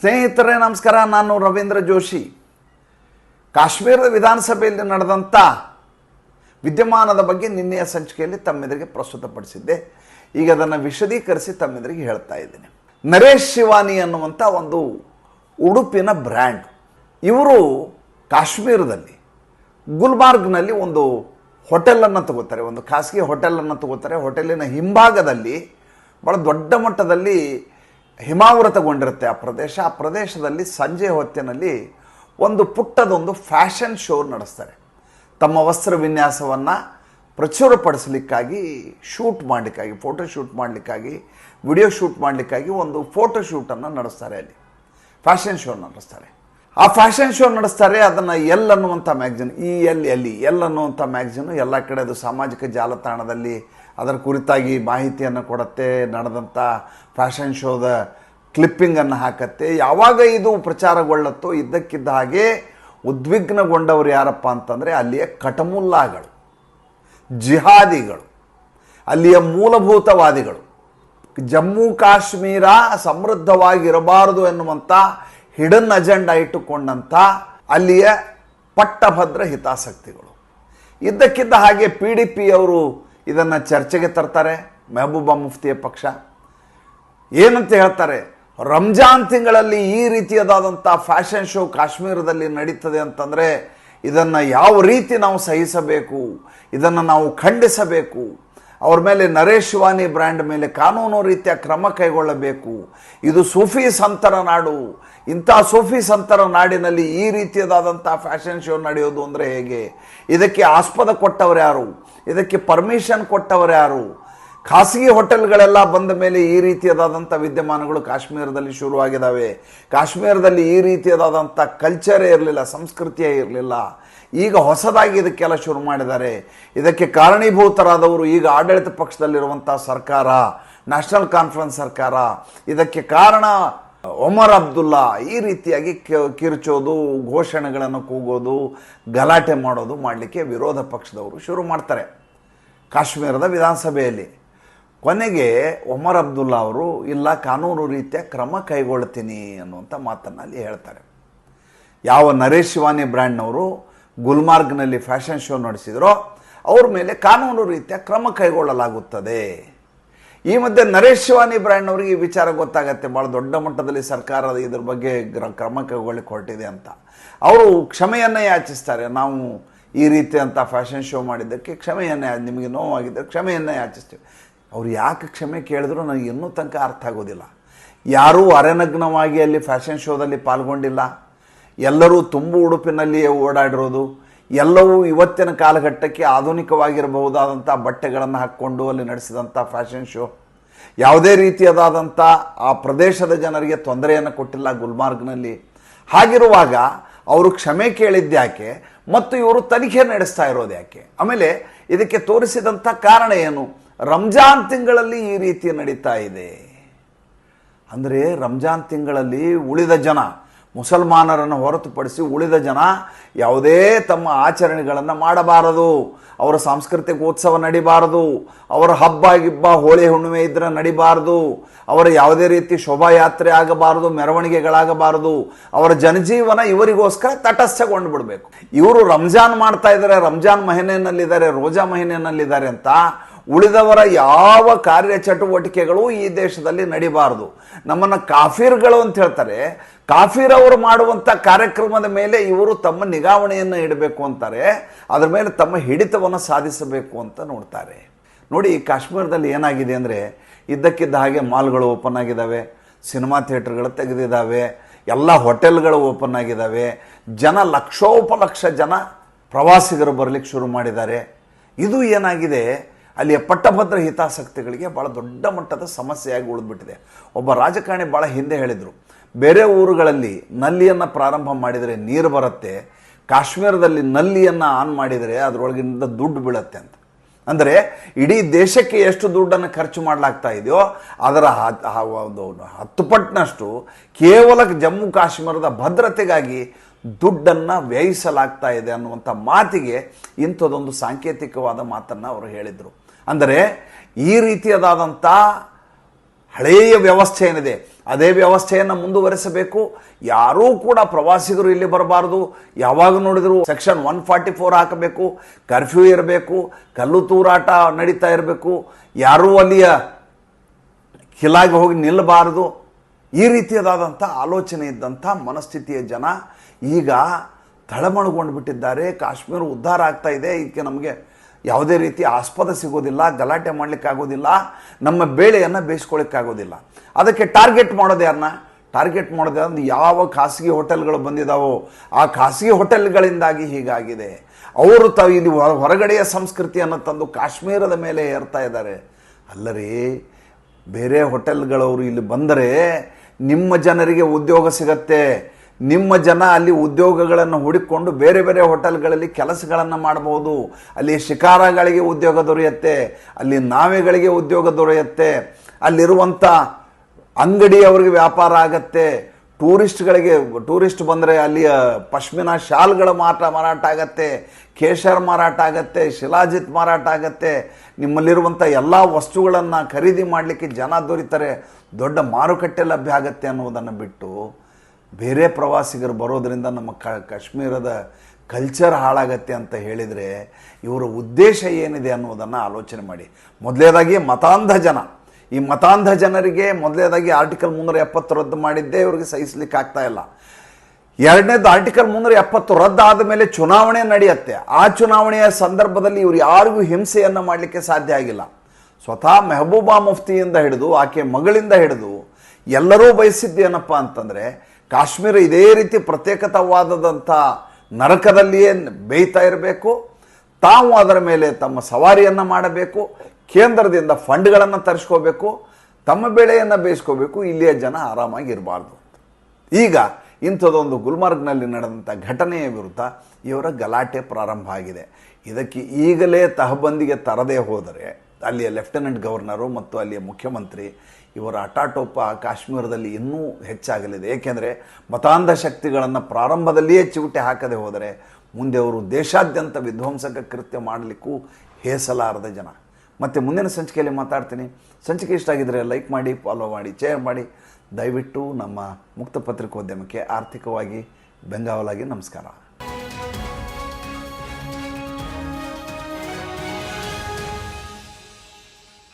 ಸ್ನೇಹಿತರೇ, ನಮಸ್ಕಾರ. ನಾನು ರವೀಂದ್ರ ಜೋಶಿ. ಕಾಶ್ಮೀರದ ವಿಧಾನಸಭೆಯಲ್ಲಿ ನಡೆದಂಥ ವಿದ್ಯಮಾನದ ಬಗ್ಗೆ ನಿನ್ನೆಯ ಸಂಚಿಕೆಯಲ್ಲಿ ತಮ್ಮೆದುರಿಗೆ ಪ್ರಸ್ತುತಪಡಿಸಿದ್ದೆ. ಈಗ ಅದನ್ನು ವಿಶದೀಕರಿಸಿ ತಮ್ಮೆದುರಿಗೆ ಹೇಳ್ತಾ ಇದ್ದೀನಿ. ನರೇಶ್ ಶಿವಾನಿ ಅನ್ನುವಂಥ ಒಂದು ಉಡುಪಿನ ಬ್ರ್ಯಾಂಡ್. ಇವರು ಕಾಶ್ಮೀರದಲ್ಲಿ ಗುಲ್ಮಾರ್ಗ್ನಲ್ಲಿ ಒಂದು ಹೋಟೆಲನ್ನು ತಗೋತಾರೆ. ಒಂದು ಖಾಸಗಿ ಹೋಟೆಲನ್ನು ತಗೋತಾರೆ. ಹೋಟೆಲಿನ ಹಿಂಭಾಗದಲ್ಲಿ ಭಾಳ ದೊಡ್ಡ ಮಟ್ಟದಲ್ಲಿ ಹಿಮಾವೃತಗೊಂಡಿರುತ್ತೆ ಆ ಪ್ರದೇಶ. ಆ ಪ್ರದೇಶದಲ್ಲಿ ಸಂಜೆ ಹೊತ್ತಿನಲ್ಲಿ ಒಂದು ಪುಟ್ಟದೊಂದು ಫ್ಯಾಷನ್ ಶೋ ನಡೆಸ್ತಾರೆ. ತಮ್ಮ ವಸ್ತ್ರ ವಿನ್ಯಾಸವನ್ನು ಪ್ರಚುರಪಡಿಸಲಿಕ್ಕಾಗಿ ಶೂಟ್ ಮಾಡಲಿಕ್ಕಾಗಿ, ಫೋಟೋ ಶೂಟ್ ಮಾಡಲಿಕ್ಕಾಗಿ, ವಿಡಿಯೋ ಶೂಟ್ ಮಾಡಲಿಕ್ಕಾಗಿ ಒಂದು ಫೋಟೋ ಶೂಟನ್ನು ನಡೆಸ್ತಾರೆ ಅಲ್ಲಿ. ಫ್ಯಾಷನ್ ಶೋ ನಡೆಸ್ತಾರೆ. ಆ ಫ್ಯಾಷನ್ ಶೋ ನಡೆಸ್ತಾರೆ, ಅದನ್ನು ಎಲ್ ಅನ್ನುವಂಥ ಮ್ಯಾಗ್ಝಿನ್ ಈ ಎಲ್, ಎಲ್ಲಿ, ಎಲ್ ಅನ್ನುವಂಥ ಮ್ಯಾಗ್ಝಿನ್ ಎಲ್ಲ ಕಡೆ ಅದು ಸಾಮಾಜಿಕ ಜಾಲತಾಣದಲ್ಲಿ ಅದರ ಕುರಿತಾಗಿ ಮಾಹಿತಿಯನ್ನು ಕೊಡುತ್ತೆ ನಡೆದಂಥ ಫ್ಯಾಷನ್ ಶೋದ ಕ್ಲಿಪ್ಪಿಂಗನ್ನು ಹಾಕತ್ತೆ. ಯಾವಾಗ ಇದು ಪ್ರಚಾರಗೊಳ್ಳುತ್ತೋ ಇದ್ದಕ್ಕಿದ್ದ ಹಾಗೆ ಉದ್ವಿಗ್ನಗೊಂಡವರು ಯಾರಪ್ಪ ಅಂತಂದರೆ ಅಲ್ಲಿಯ ಕಟಮುಲ್ಲಾಗಳು, ಜಿಹಾದಿಗಳು, ಅಲ್ಲಿಯ ಮೂಲಭೂತವಾದಿಗಳು. ಜಮ್ಮು ಕಾಶ್ಮೀರ ಸಮೃದ್ಧವಾಗಿರಬಾರದು ಎನ್ನುವಂಥ ಹಿಡನ್ ಅಜೆಂಡಾ ಇಟ್ಟುಕೊಂಡಂಥ ಅಲ್ಲಿಯ ಪಟ್ಟಭದ್ರ ಹಿತಾಸಕ್ತಿಗಳು. ಇದ್ದಕ್ಕಿದ್ದ ಹಾಗೆ ಪಿ ಡಿ ಪಿ ಅವರು ಇದನ್ನು ಚರ್ಚೆಗೆ ತರ್ತಾರೆ, ಮೆಹಬೂಬಾ ಮುಫ್ತಿಯ ಪಕ್ಷ. ಏನಂತ ಹೇಳ್ತಾರೆ, ರಂಜಾನ್ ತಿಂಗಳಲ್ಲಿ ಈ ರೀತಿಯದಾದಂಥ ಫ್ಯಾಷನ್ ಶೋ ಕಾಶ್ಮೀರದಲ್ಲಿ ನಡೀತದೆ ಅಂತಂದರೆ ಇದನ್ನು ಯಾವ ರೀತಿ ನಾವು ಸಹಿಸಬೇಕು, ಇದನ್ನು ನಾವು ಖಂಡಿಸಬೇಕು ಅವ್ರ ಮೇಲೆ ನರೇಶ್ ವಾನಿ ಬ್ರ್ಯಾಂಡ್ ಮೇಲೆ ಕಾನೂನು ರೀತಿಯ ಕ್ರಮ ಕೈಗೊಳ್ಳಬೇಕು. ಇದು ಸೂಫಿ ಸಂತರ ನಾಡು. ಇಂಥ ಸೂಫಿ ಸಂತರ ನಾಡಿನಲ್ಲಿ ಈ ರೀತಿಯದಾದಂಥ ಫ್ಯಾಷನ್ ಶೋ ನಡೆಯೋದು ಅಂದರೆ ಹೇಗೆ? ಇದಕ್ಕೆ ಆಸ್ಪದ ಕೊಟ್ಟವರು ಯಾರು? ಇದಕ್ಕೆ ಪರ್ಮಿಷನ್ ಕೊಟ್ಟವರು ಯಾರು? ಖಾಸಗಿ ಹೋಟೆಲ್ಗಳೆಲ್ಲ ಬಂದ ಮೇಲೆ ಈ ರೀತಿಯದಾದಂಥ ವಿದ್ಯಮಾನಗಳು ಕಾಶ್ಮೀರದಲ್ಲಿ ಶುರುವಾಗಿದ್ದಾವೆ ಕಾಶ್ಮೀರದಲ್ಲಿ ಈ ರೀತಿಯದಾದಂಥ ಕಲ್ಚರೇ ಇರಲಿಲ್ಲ, ಸಂಸ್ಕೃತಿಯೇ ಇರಲಿಲ್ಲ. ಈಗ ಹೊಸದಾಗಿ ಇದಕ್ಕೆಲ್ಲ ಶುರು ಮಾಡಿದ್ದಾರೆ. ಇದಕ್ಕೆ ಕಾರಣೀಭೂತರಾದವರು ಈಗ ಆಡಳಿತ ಪಕ್ಷದಲ್ಲಿರುವಂಥ ಸರ್ಕಾರ ನ್ಯಾಷನಲ್ ಕಾನ್ಫರೆನ್ಸ್ ಸರ್ಕಾರ. ಇದಕ್ಕೆ ಕಾರಣ ಒಮರ್ ಅಬ್ದುಲ್ಲಾ. ಈ ರೀತಿಯಾಗಿ ಕಿರ್ಚೋದು, ಘೋಷಣೆಗಳನ್ನು ಕೂಗೋದು, ಗಲಾಟೆ ಮಾಡೋದು ಮಾಡಲಿಕ್ಕೆ ವಿರೋಧ ಪಕ್ಷದವರು ಶುರು ಮಾಡ್ತಾರೆ. ಕಾಶ್ಮೀರದ ವಿಧಾನಸಭೆಯಲ್ಲಿ. ಕೊನೆಗೆ ಒಮರ್ ಅಬ್ದುಲ್ಲಾ ಅವರು, ಇಲ್ಲ, ಕಾನೂನು ರೀತಿಯ ಕ್ರಮ ಕೈಗೊಳ್ತೀನಿ ಅನ್ನುವಂಥ ಮಾತನ್ನು ಅಲ್ಲಿ ಹೇಳ್ತಾರೆ. ಯಾವ ನರೇಶ್ ಶಿವಾನಿ ಬ್ರ್ಯಾಂಡ್ನವರು ಗುಲ್ಮಾರ್ಗ್ನಲ್ಲಿ ಫ್ಯಾಷನ್ ಶೋ ನಡೆಸಿದ್ರು, ಅವ್ರ ಮೇಲೆ ಕಾನೂನು ರೀತಿಯ ಕ್ರಮ ಕೈಗೊಳ್ಳಲಾಗುತ್ತದೆ. ಈ ಮಧ್ಯೆ ನರೇಶ್ ಶಿವಾನಿ ಬ್ರ್ಯಾಂಡ್ನವರಿಗೆ ಈ ವಿಚಾರ ಗೊತ್ತಾಗತ್ತೆ. ಭಾಳ ದೊಡ್ಡ ಮಟ್ಟದಲ್ಲಿ ಸರ್ಕಾರ ಇದ್ರ ಬಗ್ಗೆ ಕ್ರಮ ಕೈಗೊಳ್ಳಕ್ಕೆ ಹೊರಟಿದೆ ಅಂತ. ಅವರು ಕ್ಷಮೆಯನ್ನು ಯಾಚಿಸ್ತಾರೆ. ನಾವು ಈ ರೀತಿಯಂಥ ಫ್ಯಾಷನ್ ಶೋ ಮಾಡಿದ್ದಕ್ಕೆ ಕ್ಷಮೆಯನ್ನು, ನಿಮಗೆ ನೋವಾಗಿದ್ದರೆ ಕ್ಷಮೆಯನ್ನು ಯಾಚಿಸ್ತೀವಿ. ಅವ್ರು ಯಾಕೆ ಕ್ಷಮೆ ಕೇಳಿದ್ರು ನನಗೆ ಇನ್ನೂ ತನಕ ಅರ್ಥ ಆಗೋದಿಲ್ಲ. ಯಾರೂ ಅರೆನಗ್ನವಾಗಿ ಅಲ್ಲಿ ಫ್ಯಾಷನ್ ಶೋದಲ್ಲಿ ಪಾಲ್ಗೊಂಡಿಲ್ಲ. ಎಲ್ಲರೂ ತುಂಬು ಉಡುಪಿನಲ್ಲಿಯೇ ಓಡಾಡಿರೋದು, ಎಲ್ಲವೂ ಇವತ್ತಿನ ಕಾಲಘಟ್ಟಕ್ಕೆ ಆಧುನಿಕವಾಗಿರಬಹುದಾದಂಥ ಬಟ್ಟೆಗಳನ್ನು ಹಾಕ್ಕೊಂಡು ಅಲ್ಲಿ ನಡೆಸಿದಂಥ ಫ್ಯಾಷನ್ ಶೋ. ಯಾವುದೇ ರೀತಿಯದಾದಂಥ ಆ ಪ್ರದೇಶದ ಜನರಿಗೆ ತೊಂದರೆಯನ್ನು ಕೊಟ್ಟಿಲ್ಲ ಗುಲ್ಮಾರ್ಗ್ನಲ್ಲಿ. ಹಾಗಿರುವಾಗ ಅವರು ಕ್ಷಮೆ ಕೇಳಿದ್ದ್ಯಾಕೆ ಮತ್ತು ಇವರು ತನಿಖೆ ನಡೆಸ್ತಾ ಇರೋದು ಯಾಕೆ? ಆಮೇಲೆ ಇದಕ್ಕೆ ತೋರಿಸಿದಂಥ ಕಾರಣ ಏನು? ರಂಜಾನ್ ತಿಂಗಳಲ್ಲಿ ಈ ರೀತಿ ನಡೀತಾ ಇದೆ. ಅಂದರೆ ರಂಜಾನ್ ತಿಂಗಳಲ್ಲಿ ಉಳಿದ ಜನ ಮುಸಲ್ಮಾನರನ್ನು ಹೊರತುಪಡಿಸಿ ಉಳಿದ ಜನ ಯಾವುದೇ ತಮ್ಮ ಆಚರಣೆಗಳನ್ನು ಮಾಡಬಾರದು. ಅವರ ಸಾಂಸ್ಕೃತಿಕ ಉತ್ಸವ ನಡಿಬಾರದು. ಅವರ ಹಬ್ಬ, ಗಿಬ್ಬ, ಹೋಳಿ, ಹುಣ್ಣಿಮೆ ಇದ್ರೆ ನಡಿಬಾರದು. ಅವರ ಯಾವುದೇ ರೀತಿ ಶೋಭಾಯಾತ್ರೆ ಆಗಬಾರದು, ಮೆರವಣಿಗೆಗಳಾಗಬಾರದು. ಅವರ ಜನಜೀವನ ಇವರಿಗೋಸ್ಕರ ತಟಸ್ಥಗೊಂಡು ಬಿಡಬೇಕು. ಇವರು ರಂಜಾನ್ ಮಾಡ್ತಾ ಇದ್ದಾರೆ ರಂಜಾನ್ ಮಹಿನೆಯಲ್ಲಿದ್ದಾರೆ, ರೋಜಾ ಮಹಿನೆಯಲ್ಲಿದ್ದಾರೆ ಅಂತ ಉಳಿದವರ ಯಾವ ಕಾರ್ಯಚಟುವಟಿಕೆಗಳು ಈ ದೇಶದಲ್ಲಿ ನಡಿಬಾರದು. ನಮ್ಮನ್ನು ಕಾಫೀರ್ಗಳು ಅಂತ ಹೇಳ್ತಾರೆ. ಕಾಫೀರ್ ಅವರು ಮಾಡುವಂಥ ಕಾರ್ಯಕ್ರಮದ ಮೇಲೆ ಇವರು ತಮ್ಮ ನಿಗಾವಣೆಯನ್ನು ಇಡಬೇಕು ಅಂತಾರೆ. ಅದರ ಮೇಲೆ ತಮ್ಮ ಹಿಡಿತವನ್ನು ಸಾಧಿಸಬೇಕು ಅಂತ ನೋಡ್ತಾರೆ. ನೋಡಿ ಕಾಶ್ಮೀರದಲ್ಲಿ ಏನಾಗಿದೆ ಅಂದರೆ, ಇದ್ದಕ್ಕಿದ್ದ ಹಾಗೆ ಮಾಲ್ಗಳು ಓಪನ್ ಆಗಿದ್ದಾವೆ ಸಿನಿಮಾ ಥಿಯೇಟರ್ಗಳು ತೆಗೆದಿದ್ದಾವೆ ಎಲ್ಲ ಹೋಟೆಲ್ಗಳು ಓಪನ್ ಆಗಿದ್ದಾವೆ ಜನ ಲಕ್ಷೋಪಲಕ್ಷ ಜನ ಪ್ರವಾಸಿಗರು ಬರಲಿಕ್ಕೆ ಶುರು ಮಾಡಿದ್ದಾರೆ. ಇದು ಏನಾಗಿದೆ? ಅಲ್ಲಿಯ ಪಟ್ಟಭದ್ರ ಹಿತಾಸಕ್ತಿಗಳಿಗೆ ಭಾಳ ದೊಡ್ಡ ಮಟ್ಟದ ಸಮಸ್ಯೆಯಾಗಿ ಉಳಿದ್ಬಿಟ್ಟಿದೆ. ಒಬ್ಬ ರಾಜಕಾರಣಿ ಭಾಳ ಹಿಂದೆ ಹೇಳಿದರು, ಬೇರೆ ಊರುಗಳಲ್ಲಿ ನಲ್ಲಿಯನ್ನು ಪ್ರಾರಂಭ ಮಾಡಿದರೆ ನೀರು ಬರುತ್ತೆ, ಕಾಶ್ಮೀರದಲ್ಲಿ ನಲ್ಲಿಯನ್ನು ಆನ್ ಮಾಡಿದರೆ ಅದರೊಳಗಿಂದ ದುಡ್ಡು ಬೀಳುತ್ತೆ ಅಂತ. ಅಂದರೆ ಇಡೀ ದೇಶಕ್ಕೆ ಎಷ್ಟು ದುಡ್ಡನ್ನು ಖರ್ಚು ಮಾಡಲಾಗ್ತಾ ಇದೆಯೋ, ಅದರ ಒಂದು ಹತ್ತು ಪಟ್ಟಿನಷ್ಟು ಕೇವಲ ಜಮ್ಮು ಕಾಶ್ಮೀರದ ಭದ್ರತೆಗಾಗಿ ದುಡ್ಡನ್ನು ವ್ಯಯಿಸಲಾಗ್ತಾ ಇದೆ ಅನ್ನುವಂಥ ಮಾತಿಗೆ ಇಂಥದ್ದೊಂದು ಸಾಂಕೇತಿಕವಾದ ಮಾತನ್ನು ಅವರು ಹೇಳಿದರು. ಅಂದರೆ ಈ ರೀತಿಯದಾದಂಥ ಹಳೆಯ ವ್ಯವಸ್ಥೆ ಏನಿದೆ ಅದೇ ವ್ಯವಸ್ಥೆಯನ್ನು ಮುಂದುವರಿಸಬೇಕು. ಯಾರೂ ಕೂಡ ಪ್ರವಾಸಿಗರು ಇಲ್ಲಿ ಬರಬಾರ್ದು. ಯಾವಾಗ ನೋಡಿದರೂ ಸೆಕ್ಷನ್ ಒನ್ ಫಾರ್ಟಿ ಫೋರ್ ಹಾಕಬೇಕು, ಕರ್ಫ್ಯೂ ಇರಬೇಕು, ಕಲ್ಲು ತೂರಾಟ ನಡೀತಾ ಇರಬೇಕು. ಯಾರೂ ಅಲ್ಲಿಯ ಕಿಲಾಗಿ ಹೋಗಿ ನಿಲ್ಲಬಾರದು. ಈ ರೀತಿಯದಾದಂಥ ಆಲೋಚನೆ ಇದ್ದಂಥ ಮನಸ್ಥಿತಿಯ ಜನ ಈಗ ತಳಮಳುಗೊಂಡು ಬಿಟ್ಟಿದ್ದಾರೆ. ಕಾಶ್ಮೀರ ಉದ್ಧಾರ ಆಗ್ತಾ ಇದೆ. ಇದಕ್ಕೆ ನಮಗೆ ಯಾವುದೇ ರೀತಿ ಆಸ್ಪದ ಸಿಗೋದಿಲ್ಲ, ಗಲಾಟೆ ಮಾಡಲಿಕ್ಕಾಗೋದಿಲ್ಲ ನಮ್ಮ ಬೇಳೆಯನ್ನು ಬೇಯಿಸ್ಕೊಳ್ಳಿಕ್ಕಾಗೋದಿಲ್ಲ ಅದಕ್ಕೆ ಟಾರ್ಗೆಟ್ ಮಾಡೋದು ಯಾರನ್ನ ಟಾರ್ಗೆಟ್ ಮಾಡೋದು ಅಂದ್ರೆ ಯಾವ ಖಾಸಗಿ ಹೋಟೆಲ್ಗಳು ಬಂದಿದ್ದಾವೋ ಆ ಖಾಸಗಿ ಹೋಟೆಲ್ಗಳಿಂದಾಗಿ ಹೀಗಾಗಿದೆ. ಅವರು ತ ಇಲ್ಲಿ ಹೊರ- ಹೊರಗಡೆಯ ಸಂಸ್ಕೃತಿಯನ್ನು ತಂದು ಕಾಶ್ಮೀರದ ಮೇಲೆ ಏರ್ತಾ ಇದ್ದಾರೆ. ಅಲ್ಲರಿ, ಬೇರೆ ಹೋಟೆಲ್ಗಳವರು ಇಲ್ಲಿ ಬಂದರೆ ನಿಮ್ಮ ಜನರಿಗೆ ಉದ್ಯೋಗ ಸಿಗತ್ತೆ. ನಿಮ್ಮ ಜನ ಅಲ್ಲಿ ಉದ್ಯೋಗಗಳನ್ನು ಹುಡುಕೊಂಡು ಬೇರೆ ಬೇರೆ ಹೋಟೆಲ್ಗಳಲ್ಲಿ ಕೆಲಸಗಳನ್ನು ಮಾಡಬಹುದು. ಅಲ್ಲಿ ಶಿಕಾರಗಳಿಗೆ ಉದ್ಯೋಗ ದೊರೆಯುತ್ತೆ, ಅಲ್ಲಿ ನಾವೆಗಳಿಗೆ ಉದ್ಯೋಗ ದೊರೆಯುತ್ತೆ ಅಲ್ಲಿರುವಂಥ ಅಂಗಡಿಯವರಿಗೆ ವ್ಯಾಪಾರ ಆಗತ್ತೆ. ಟೂರಿಸ್ಟ್ಗಳಿಗೆ, ಟೂರಿಸ್ಟ್ ಬಂದರೆ ಅಲ್ಲಿಯ ಪಶ್ಮಿನ ಶಾಲ್ಗಳ ಮಾಟ, ಮಾರಾಟ ಆಗತ್ತೆ, ಕೇಶರ್ ಮಾರಾಟ ಆಗತ್ತೆ, ಶಿಲಾಜಿತ್ ಮಾರಾಟ ಆಗತ್ತೆ. ನಿಮ್ಮಲ್ಲಿರುವಂಥ ಎಲ್ಲ ವಸ್ತುಗಳನ್ನು ಖರೀದಿ ಮಾಡಲಿಕ್ಕೆ ಜನ ದೊರೀತಾರೆ. ದೊಡ್ಡ ಮಾರುಕಟ್ಟೆ ಲಭ್ಯ ಆಗತ್ತೆ ಅನ್ನುವುದನ್ನು ಬಿಟ್ಟು ಬೇರೆ ಪ್ರವಾಸಿಗರು ಬರೋದರಿಂದ ನಮ್ಮ ಕ ಕಾಶ್ಮೀರದ ಕಲ್ಚರ್ ಹಾಳಾಗತ್ತೆ ಅಂತ ಹೇಳಿದರೆ ಇವರ ಉದ್ದೇಶ ಏನಿದೆ ಅನ್ನೋದನ್ನು ಆಲೋಚನೆ ಮಾಡಿ. ಮೊದಲೇದಾಗಿ ಮತಾಂಧ ಜನ. ಈ ಮತಾಂಧ ಜನರಿಗೆ ಮೊದಲೇದಾಗಿ ಆರ್ಟಿಕಲ್ ಮುನ್ನೂರ ಎಪ್ಪತ್ತು ರದ್ದು ಮಾಡಿದ್ದೇ ಇವರಿಗೆ ಸಹಿಸ್ಲಿಕ್ಕೆ ಆಗ್ತಾ ಇಲ್ಲ. ಎರಡನೇದು ಆರ್ಟಿಕಲ್ ಮುನ್ನೂರ ಎಪ್ಪತ್ತು ರದ್ದಾದ ಮೇಲೆ ಚುನಾವಣೆ ನಡೆಯುತ್ತೆ. ಆ ಚುನಾವಣೆಯ ಸಂದರ್ಭದಲ್ಲಿ ಇವರು ಯಾರಿಗೂ ಹಿಂಸೆಯನ್ನು ಮಾಡಲಿಕ್ಕೆ ಸಾಧ್ಯ ಆಗಿಲ್ಲ. ಸ್ವತಃ ಮೆಹಬೂಬಾ ಮುಫ್ತಿಯಿಂದ ಹಿಡಿದು, ಆಕೆ ಮಗಳಿಂದ ಹಿಡಿದು ಎಲ್ಲರೂ ಬಯಸಿದ್ದೇನಪ್ಪ ಅಂತಂದರೆ ಕಾಶ್ಮೀರ ಇದೇ ರೀತಿ ಪ್ರತ್ಯೇಕತಾವಾದದಂಥ ನರಕದಲ್ಲಿಯೇ ಬೇಯ್ತಾ ಇರಬೇಕು. ತಾವು ಅದರ ಮೇಲೆ ತಮ್ಮ ಸವಾರಿಯನ್ನು ಮಾಡಬೇಕು. ಕೇಂದ್ರದಿಂದ ಫಂಡ್ಗಳನ್ನು ತರಿಸ್ಕೋಬೇಕು. ತಮ್ಮ ಬೆಳೆಯನ್ನು ಬೇಯಿಸ್ಕೋಬೇಕು. ಇಲ್ಲಿಯ ಜನ ಆರಾಮಾಗಿ ಇರಬಾರ್ದು ಈಗ ಇಂಥದ್ದೊಂದು ಗುಲ್ಮರ್ಗ್ನಲ್ಲಿ ನಡೆದಂಥ ಘಟನೆಯ ವಿರುದ್ಧ ಇವರ ಗಲಾಟೆ ಪ್ರಾರಂಭ ಆಗಿದೆ. ಇದಕ್ಕೆ ಈಗಲೇ ತಹಬಂದಿಗೆ ತರದೇ ಹೋದರೆ ಅಲ್ಲಿಯ ಲೆಫ್ಟಿನೆಂಟ್ ಗವರ್ನರು ಮತ್ತು ಅಲ್ಲಿಯ ಮುಖ್ಯಮಂತ್ರಿ, ಇವರ ಅಟಾಟೋಪ ಕಾಶ್ಮೀರದಲ್ಲಿ ಇನ್ನೂ ಹೆಚ್ಚಾಗಲಿದೆ. ಏಕೆಂದರೆ ಮತಾಂಧ ಶಕ್ತಿಗಳನ್ನು ಪ್ರಾರಂಭದಲ್ಲಿಯೇ ಚಿವುಟೆ ಹಾಕದೆ ಹೋದರೆ ಮುಂದೆ ಅವರು ದೇಶಾದ್ಯಂತ ವಿಧ್ವಂಸಕ ಕೃತ್ಯ ಮಾಡಲಿಕ್ಕೂ ಹೇಸಲಾರದ ಜನ. ಮತ್ತು ಮುಂದಿನ ಸಂಚಿಕೆಯಲ್ಲಿ ಮಾತಾಡ್ತೀನಿ. ಸಂಚಿಕೆ ಇಷ್ಟ ಆಗಿದ್ದರೆ ಲೈಕ್ ಮಾಡಿ, ಫಾಲೋ ಮಾಡಿ, ಶೇರ್ ಮಾಡಿ. ದಯವಿಟ್ಟು ನಮ್ಮ ಮುಕ್ತ ಪತ್ರಿಕೋದ್ಯಮಕ್ಕೆ ಆರ್ಥಿಕವಾಗಿ ಬೆಂಗಾವಲಾಗಿ ನಮಸ್ಕಾರ.